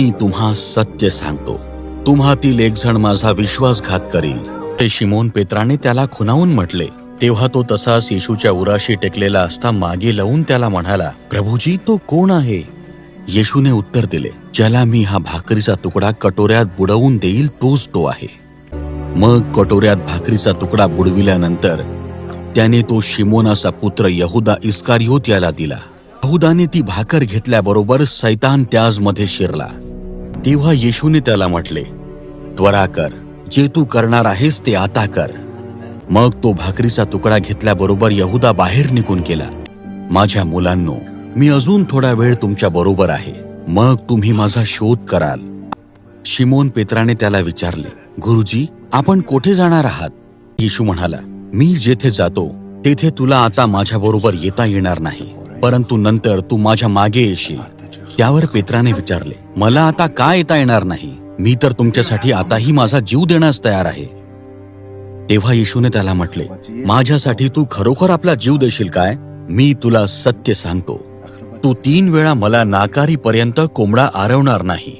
मी तुम्हा सत्य सांगतो. तुम्हातील एक जण माझा विश्वासघात करील. ते शिमोन पेत्राने त्याला खुनावून म्हटले. तेव्हा तो तसाच येशूच्या उराशी टेकलेला असता मागे लावून त्याला म्हणाला प्रभूजी तो कोण आहे? येशूने उत्तर दिले ज्याला मी हा भाकरीचा तुकडा कटोऱ्यात बुडवून देईल तोच तो आहे. मग कटोऱ्यात भाकरीचा तुकडा बुडविल्यानंतर त्याने तो शिमोनाचा पुत्र यहुदा इस्कारियोत याला दिला. यहुदाने ती भाकर घेतल्याबरोबर सैतान त्याजमध्ये शिरला. तेव्हा येशूने त्याला म्हटले त्वरा कर जे तू करणार आहेस ते आता कर. मग तो भाकरीचा तुकडा घेतल्याबरोबर यहुदा बाहेर निघून गेला. माझ्या मुलांनो मी अजून थोडा वेळ तुमच्या बरोबर आहे. मग तुम्ही माझा शोध कराल. शिमोन पेत्राने त्याला विचारले गुरुजी आपण कोठे जाणार आहात? येशू म्हणाला मी जेथे जातो तेथे तुला आता माझ्या बरोबर येता येणार नाही. परंतु नंतर तू माझ्या मागे येशील. त्यावर पेत्राने विचारले मला आता का येता येणार नाही? मी तर तुमच्यासाठी आताही माझा जीव देण्यास तयार आहे. तेव्हा येशूने त्याला म्हटले माझ्यासाठी तू खरोखर आपला जीव देशील काय? मी तुला सत्य सांगतो. तू तीन वेळा मला नाकारीपर्यंत कोंबडा आरवणार नाही.